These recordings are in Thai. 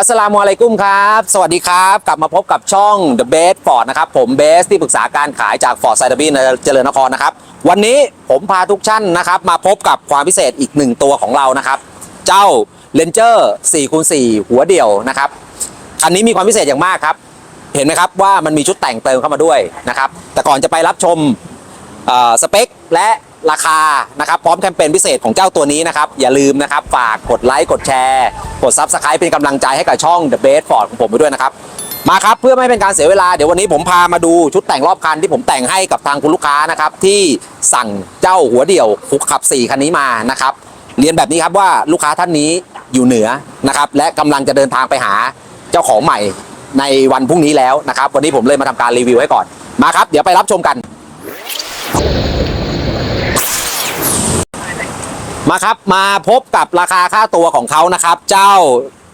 อัสสลามุอะลัยกุมครับ สวัสดีครับ กลับมาพบกับช่อง The Best Ford นะครับ ผมเบสที่ปรึกษาการขายจาก Ford ไซด์บีในเจริญนครนะครับ วันนี้ผมพาทุกท่านนะครับ มาพบกับความพิเศษอีกหนึ่งตัวของเรานะครับ เจ้า Ranger 4คูณ4หัวเดี่ยวนะครับ คันนี้มีความพิเศษอย่างมากครับ เห็นไหมครับว่ามันมีชุดแต่งเติมเข้ามาด้วยนะครับ แต่ก่อนจะไปรับชมสเปคและ ราคานะครับพร้อมแคมเปญพิเศษของเจ้าตัวนี้นะครับ อย่าลืมนะครับ ฝากกดไลค์กดแชร์ กด Subscribe เป็นกำลังใจให้กับช่อง The Best Ford ของผมไปด้วยนะครับ มาครับเพื่อไม่ให้เป็นการเสียเวลาเดี๋ยววันนี้ผมพามาดูชุดแต่งรอบคันที่ผมแต่งให้กับทางคุณลูกค้านะครับที่สั่งเจ้าหัวเดี่ยวคุกขับ 4 คันนี้มานะครับเรียนแบบนี้ครับว่าลูกค้าท่านนี้อยู่เหนือนะครับและกำลังจะเดินทางไปหาเจ้าของใหม่ในวันพรุ่งนี้แล้วนะครับ วันนี้ผมเลยมาทำการรีวิวให้ก่อนมาครับ เดี๋ยวไปรับชมกัน มาครับมาพบกับราคาค่าตัวของเขานะครับ เจ้า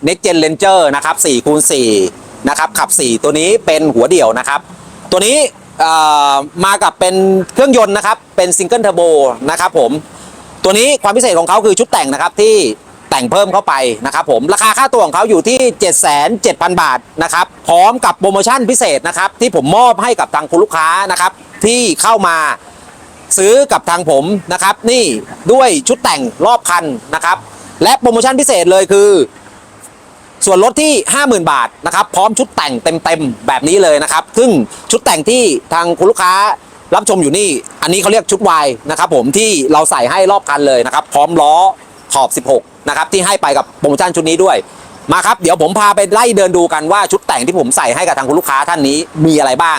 Next Gen Ranger นะครับ4คูณ4นะครับขับ 4 ตัวนี้เป็นหัวเดี่ยวนะครับ ตัวนี้เอ่อมากับเป็นเครื่องยนต์นะครับ เป็นซิงเกิลเทอร์โบนะครับผม ตัวนี้ความพิเศษของเขาคือชุดแต่งนะครับที่แต่งเพิ่มเข้าไปนะครับผมราคาค่าตัวของเขาอยู่ที่ 77,000 บาทนะครับพร้อมกับโปรโมชั่นพิเศษนะครับที่ผมมอบให้กับทางคุณลูกค้านะครับที่เข้ามา ซื้อกับทางผมนะครับ นี่ด้วยชุดแต่งรอบคันนะครับ และโปรโมชั่นพิเศษเลยคือ ส่วนลดที่ 50,000 บาทนะครับ พร้อมชุดแต่งเต็มๆแบบนี้เลยนะครับ ซึ่งชุดแต่งที่ทางคุณลูกค้ารับชมอยู่นี่ อันนี้เขาเรียกชุดวายนะครับ ผมที่เราใส่ให้รอบคันเลยนะครับ พร้อมล้อขอบ 16 นะครับ ที่ให้ไปกับโปรโมชั่นชุดนี้ด้วยมาครับ เดี๋ยวผมพาไปไล่เดินดูกันว่าชุดแต่งที่ผมใส่ให้กับทางคุณลูกค้าท่านนี้มีอะไรบ้าง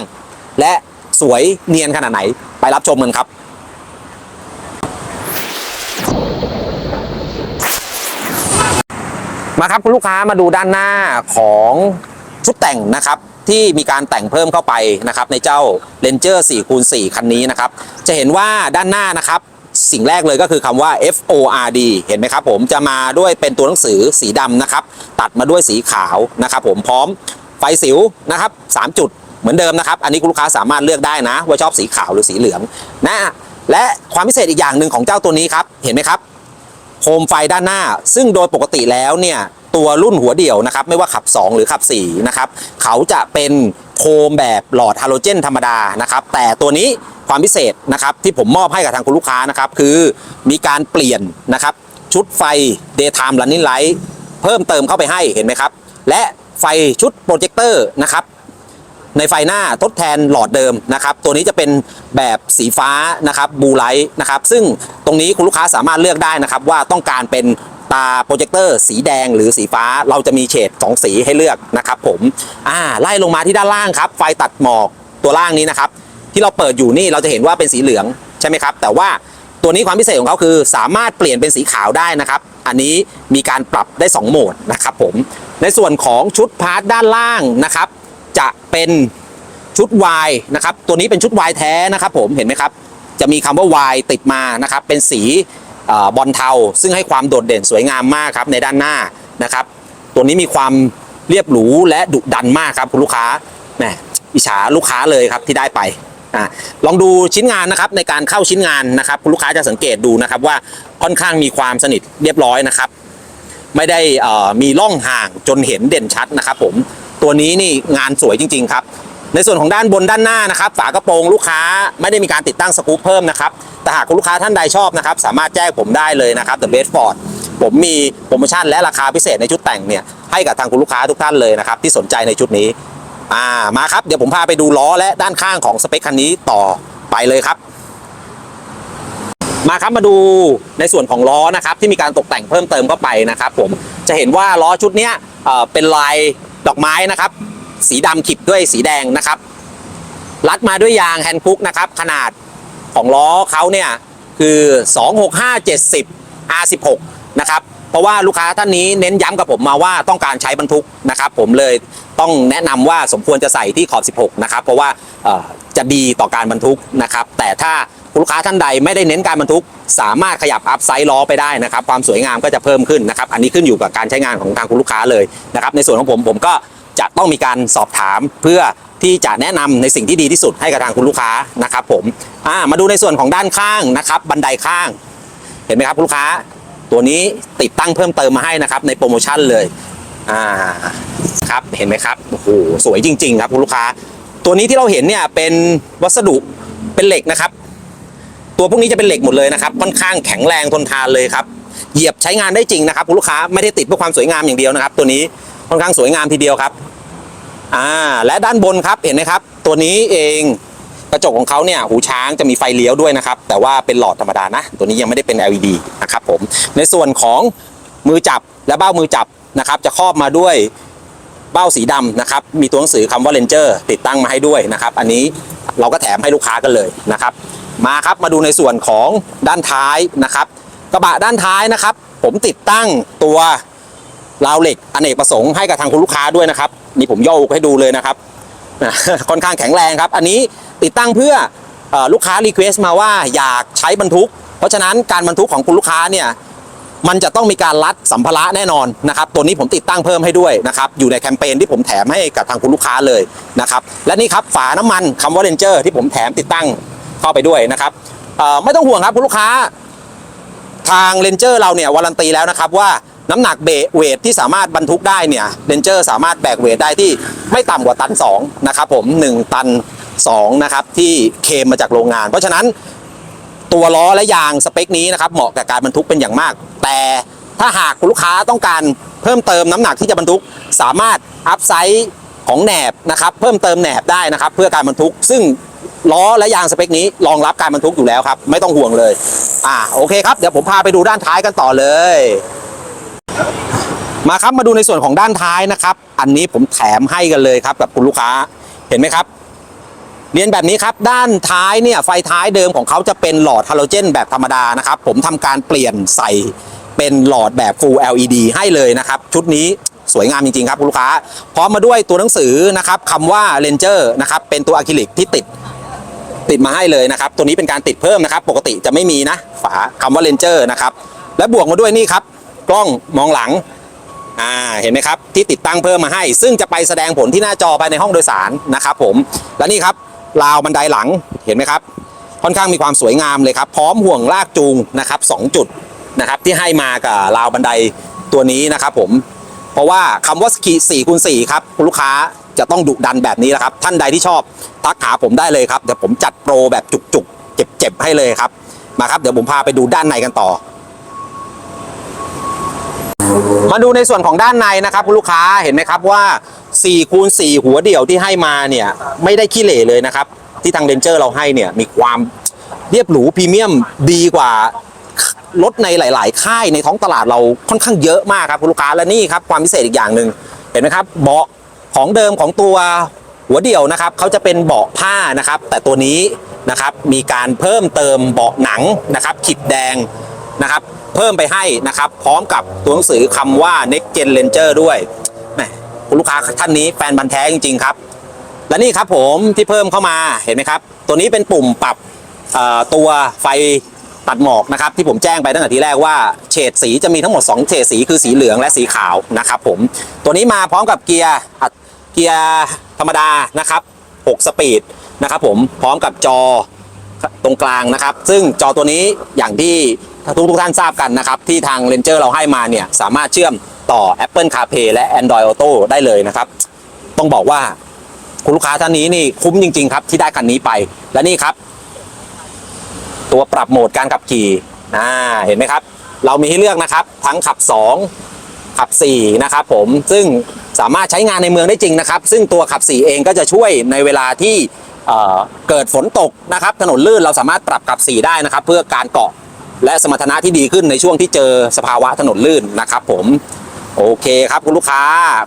และ สวยเนียนขนาดไหน ไปรับชมกันครับมาครับคุณลูกค้ามาดูด้านหน้าของชุดแต่งนะครับที่มีการแต่งเพิ่มเข้าไปนะครับในเจ้า Ranger 4คูณ4คันนี้นะครับจะเห็นว่าด้านหน้านะครับสิ่งแรกเลยก็คือคำว่า F O R D เห็นไหมครับผมจะมาด้วยเป็นตัวหนังสือสีดำนะครับตัดมาด้วยสีขาวนะครับผมพร้อมไฟสิวนะครับ 3 จุด มือนเดิมนะครับอันนี้คุณลูกค้าสามารถเลือกได้นะ ว่าชอบสีขาวหรือสีเหลืองนะและความพิเศษอีกอย่างหนึ่งของเจ้าตัวนี้ครับเห็นไหมครับโคมไฟด้านหน้า ซึ่งโดยปกติแล้วเนี่ยตัวรุ่นหัวเดี่ยวนะครับไม่ว่าขับ 2 หรือขับ4นะครับเขาจะเป็นโคมแบบหลอดฮาโลเจนธรรมดานะครับแต่ตัวนี้ความพิเศษนะครับที่ผมมอบให้กับทางคุณลูกค้านะครับคือมีการเปลี่ยนนะครับชุดไฟ daytime running light เพิ่มเติมเข้าไปให้เห็นไหมครับ และไฟชุดโปรเจคเตอร์นะครับ ในไฟหน้าทดแทนหลอดเดิมนะครับ ตัวนี้จะเป็นแบบสีฟ้านะครับบูไลท์นะครับ ซึ่งตรงนี้คุณลูกค้าสามารถเลือกได้นะครับ ว่าต้องการเป็นตาโปรเจคเตอร์สีแดงหรือสีฟ้าเราจะมีเฉด2สีให้เลือกนะครับผมอ่าไล่ลงมาที่ด้านล่างครับ ไฟตัดหมอกตัวล่างนี้นะครับ ที่เราเปิดอยู่นี่เราจะเห็นว่าเป็นสีเหลืองใช่ไหมครับ แต่ว่าตัวนี้ความพิเศษของเขาคือสามารถเปลี่ยนเป็นสีขาวได้นะครับ อันนี้มีการปรับได้ 2 โหมดนะครับผมในส่วนของชุดพาร์ทด้านล่างนะครับ จะเป็นชุด Y นะครับ ตัวนี้เป็นชุด Y แท้นะครับ ผมเห็นไหมครับ จะมีคำว่า Y ติดมานะครับ เป็นสีอบอลเทา ซึ่งให้ความโดดเด่นสวยงามมากครับในด้านหน้านะครับ ตัวนี้มีความเรียบหรูและดุดันมากครับคุณลูกค้าแหมอิจฉาลูกค้าเลยครับที่ได้ไปอลองดูชิ้นงานนะครับในการเข้าชิ้นงานนะครับคุณลูกค้าจะสังเกตดูนะครับว่าค่อนข้างมีความสนิทเรียบร้อยนะครับ ไม่ได้มีร่องห่างจนเห็นเด่นชัดนะครับ ผม ตัวนี้นี่งานสวยจริง ๆ ครับ ในส่วนของด้านบนด้านหน้านะครับ ฝากระโปรงลูกค้าไม่ได้มีการติดตั้งสกรูปเพิ่มนะครับแต่หากคุณลูกค้าท่านใดชอบนะครับ สามารถแจ้งผมได้เลยนะครับ The Best Ford ผมมีโปรโมชั่นและราคาพิเศษในชุดแต่งเนี่ยให้กับทางคุณลูกค้าทุกท่านเลยนะครับ ที่สนใจในชุดนี้อ่ามาครับเดี๋ยวผมพาไปดูล้อและด้านข้างของสเปคคันนี้ต่อไปเลยครับ มาครับมาดูในส่วนของล้อนะครับที่มีการตกแต่งเพิ่มเติมเข้าไปนะครับ ผมจะเห็นว่าล้อชุดนี้เป็นลาย ดอกไม้นะครับ สีดำขีดด้วยสีแดงนะครับ รัดมาด้วยยางแฮนด์คุกนะครับ ขนาดของล้อเขาเนี่ยคือ 26570 R16 นะครับ เพราะว่าลูกค้าท่านนี้เน้นย้ำกับผมมาว่าต้องการใช้บรรทุกนะครับ ผมเลยต้องแนะนำว่าสมควรจะใส่ที่ขอบ 16 นะครับ เพราะว่าจะดีต่อการบรรทุกนะครับ แต่ถ้า ลูกค้าท่านใดไม่ได้เน้นการบรรทุก สามารถขยับอัพไซด์ล้อไปได้นะครับ ความสวยงามก็จะเพิ่มขึ้นนะครับ อันนี้ขึ้นอยู่กับการใช้งานของทางคุณลูกค้าเลยนะครับ ในส่วนของผมผมก็จะต้องมีการสอบถามเพื่อที่จะแนะนำในสิ่งที่ดีที่สุดให้กับทางคุณลูกค้านะครับ ผมมาดูในส่วนของด้านข้างนะครับ บันไดข้าง เห็นไหมครับคุณลูกค้า ตัวนี้ติดตั้งเพิ่มเติมมาให้นะครับ ในโปรโมชั่นเลยอ่าครับเห็นไหมครับโอ้โหสวยจริง ๆ ครับคุณลูกค้า ตัวนี้ที่เราเห็นเนี่ยเป็นวัสดุเป็นเหล็กนะครับ ตัวพวกนี้จะเป็นเหล็กหมดเลยนะครับค่อนข้างแข็งแรงทนทานเลยครับเหยียบใช้งานได้จริงนะครับคุณลูกค้าไม่ได้ติดเพื่อความสวยงามอย่างเดียวนะครับ ตัวนี้ค่อนข้างสวยงามทีเดียวครับอ่าและด้านบนครับเห็นไหมครับ ตัวนี้เองกระจกของเขาเนี่ยหูช้างจะมีไฟเลี้ยวด้วยนะครับ แต่ว่าเป็นหลอดธรรมดานะ ตัวนี้ยังไม่ได้เป็น LED นะครับผมในส่วนของมือจับและเบ้ามือจับนะครับ จะครอบมาด้วยเบ้าสีดำนะครับ มีตัวหนังสือคำว่า Ranger ติดตั้งมาให้ด้วยนะครับ อันนี้เราก็แถมให้ลูกค้ากันเลยนะครับ มาครับมาดูในส่วนของด้านท้ายนะครับ กระบะด้านท้ายนะครับ ผมติดตั้งตัวราวเหล็กอเนกประสงค์ให้กับทางคุณลูกค้าด้วยนะครับ นี่ผมโยกให้ดูเลยนะครับค่อนข้างแข็งแรงครับ อันนี้ติดตั้งเพื่ออลูกค้ารีเควสต์มาว่าอยากใช้บรรทุก เพราะฉะนั้นการบรรทุกของคุณลูกค้าเนี่ยมันจะต้องมีการรัดสัมภาระแน่นอนนะครับตัวนี้ผมติดตั้งเพิ่มให้ด้วยนะครับอยู่ในแคมเปญที่ผมแถมให้กับทางคุณลูกค้าเลยนะครับและนี่ครับฝาน้ำมันคำว่าเรนเจอร์ที่ผมแถมติดตั้ง เข้าไปด้วยนะครับไม่ต้องห่วงครับคุณลูกค้า ทางเรนเจอร์เราเนี่ยวารันตีแล้วนะครับว่าน้ำหนักเบเวทที่สามารถบรรทุกได้เนี่ยเรนเจอร์สามารถแบกเวทได้ที่ไม่ต่ำกว่าตัน2นะครับผม1 ตัน2นะครับที่เคมมาจากโรงงาน เพราะฉะนั้นตัวล้อและยางสเปคนี้นะครับเหมาะกับการบรรทุกเป็นอย่างมาก แต่ถ้าหากคุณลูกค้าต้องการเพิ่มเติมน้ำหนักที่จะบรรทุกสามารถอัพไซส์ของแหนบนะครับเพิ่มเติมแหนบได้นะครับเพื่อการบรรทุก ซึ่ง ล้อและยางสเปคนี้รองรับการบรรทุกอยู่แล้วครับ ไม่ต้องห่วงเลย อ่าโอเคครับเดี๋ยวผมพาไปดูด้านท้ายกันต่อเลย มาครับมาดูในส่วนของด้านท้ายนะครับ อันนี้ผมแถมให้กันเลยครับกับคุณลูกค้าเห็นไหมครับเรียนแบบนี้ครับด้านท้ายเนี่ยไฟท้ายเดิมของเขาจะเป็นหลอดฮาโลเจนแบบธรรมดานะครับผมทำการเปลี่ยนใส่เป็นหลอดแบบ Full LED ให้เลยนะครับชุดนี้สวยงามจริงๆครับคุณลูกค้า พร้อมมาด้วยตัวหนังสือนะครับคำว่า Ranger นะครับเป็นตัวอะคริลิกที่ติด ติดมาให้เลยนะครับ ตัวนี้เป็นการติดเพิ่มนะครับ ปกติจะไม่มีนะ ฝาคำว่า Ranger นะครับ และบวกมาด้วยนี่ครับ กล้องมองหลังอ่าเห็นไหมครับ ที่ติดตั้งเพิ่มมาให้ ซึ่งจะไปแสดงผลที่หน้าจอภายในห้องโดยสารนะครับ ผมและนี่ครับราวบันไดหลังเห็นไหมครับ ค่อนข้างมีความสวยงามเลยครับ พร้อมห่วงลากจูงนะครับสองจุดนะครับที่ให้มากับราวบันไดตัวนี้นะครับ ผม เพราะว่าคำว่าสกีสี่คูณสี่ครับคุณลูกค้าจะต้องดุดันแบบนี้แหละครับ ท่านใดที่ชอบทักหาผมได้เลยครับเดี๋ยวผมจัดโปรแบบจุกๆ เจ็บๆ ให้เลยครับ มาครับเดี๋ยวผมพาไปดูด้านในกันต่อ มาดูในส่วนของด้านในนะครับคุณลูกค้าเห็นไหมครับว่า4คูณ4หัวเดี่ยวที่ให้มาเนี่ยไม่ได้ขี้เหร่เลยนะครับ ที่ทางเดนเจอร์เราให้เนี่ยมีความเรียบหรูพรีเมียมดีกว่า รถในหลาย ๆ ค่ายในท้องตลาดเราค่อนข้างเยอะมากครับคุณลูกค้าและนี่ครับความพิเศษอีกอย่างหนึ่งเห็นไหมครับเบาะของเดิมของตัวหัวเดี่ยวนะครับเขาจะเป็นเบาะผ้านะครับ แต่ตัวนี้นะครับมีการเพิ่มเติมเบาะหนังนะครับขีดแดงนะครับ เพิ่มไปให้นะครับพร้อมกับตัวหนังสือคำว่า Next Gen Ranger ด้วยแหมคุณลูกค้าท่านนี้แฟนบันแท้จริง ๆ ครับ และนี่ครับผมที่เพิ่มเข้ามาเห็นไหมครับ ตัวนี้เป็นปุ่มปรับตัวไฟ ตัดหมอกนะครับที่ผมแจ้งไปตั้งแต่ทีแรกว่าเฉดสีจะมีทั้งหมด 2 เฉดสีคือสีเหลืองและสีขาวนะครับผมตัวนี้มาพร้อมกับเกียร์เกียร์ธรรมดานะครับ 6 สปีดนะครับผมพร้อมกับจอตรงกลางนะครับ ซึ่งจอตัวนี้อย่างที่ทุกทุกท่านทราบกันนะครับ ที่ทาง Ranger เราให้มาเนี่ย สามารถเชื่อมต่อ Apple CarPlay และ Android Auto ได้เลยนะครับ ต้องบอกว่าคุณลูกค้าท่านนี้นี่คุ้มจริง ๆ ครับ ที่ได้คันนี้ไปและนี่ครับ ตัวปรับโหมดการขับขี่อ่าเห็นไหมครับ เรามีให้เลือกนะครับ ทั้งขับ 2 ขับ 4 นะครับผมซึ่งสามารถใช้งานในเมืองได้จริงนะครับ ซึ่งตัวขับ 4 เองก็จะช่วยในเวลาที่เเกิดฝนตกนะครับ ถนนลื่นเราสามารถปรับขับ 4 ได้นะครับ เพื่อการเกาะและสมรรถนะที่ดีขึ้นในช่วงที่เจอสภาวะถนนลื่นนะครับ ผมโอเคครับคุณลูกค้า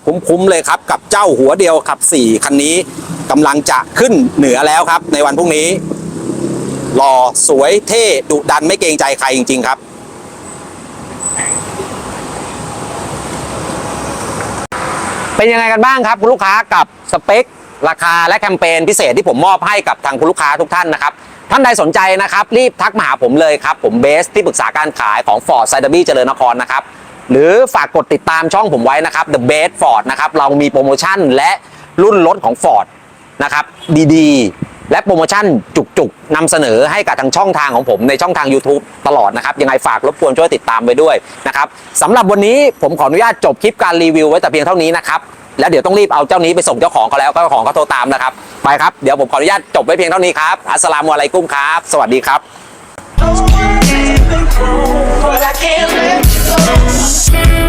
คุ้มๆเลยครับ กับเจ้าหัวเดียวขับ 4 คันนี้กำลังจะขึ้นเหนือแล้วครับในวันพรุ่งนี้ หล่อสวยเท่ดุดันไม่เกรงใจใครจริง ๆ ครับ เป็นยังไงกันบ้างครับคุณลูกค้ากับสเปค ราคาและแคมเปญพิเศษที่ผมมอบให้กับทางคุณลูกค้าทุกท่านนะครับท่านใดสนใจนะครับ รีบทักมาหาผมเลยครับ ผมเบสที่ปรึกษาการขายของ Ford s i d e r b y เจริญนครนะครับ หรือฝากกดติดตามช่องผมไว้นะครับ The Best Ford นะครับ เรามีโปรโมชั่นและรุ่นรถของ Ford นะครับ ดี ๆ และโปรโมชั่นจุกๆนำเสนอให้กับทางช่องทางของผมในช่องทาง YouTube ตลอดนะครับ ยังไงฝากรบกวนช่วยติดตามไปด้วยนะครับสำหรับวันนี้ผมขออนุญาตจบคลิปการรีวิวไว้แต่เพียงเท่านี้นะครับแล้วเดี๋ยวต้องรีบเอาเจ้านี้ไปส่งเจ้าของเขาแล้วเจ้าของเขาโทรตามนะครับไปครับเดี๋ยวผมขออนุญาตจบไว้เพียงเท่านี้ครับอัสสลามุอะลัยกุ้มครับ สวัสดีครับ But I can't let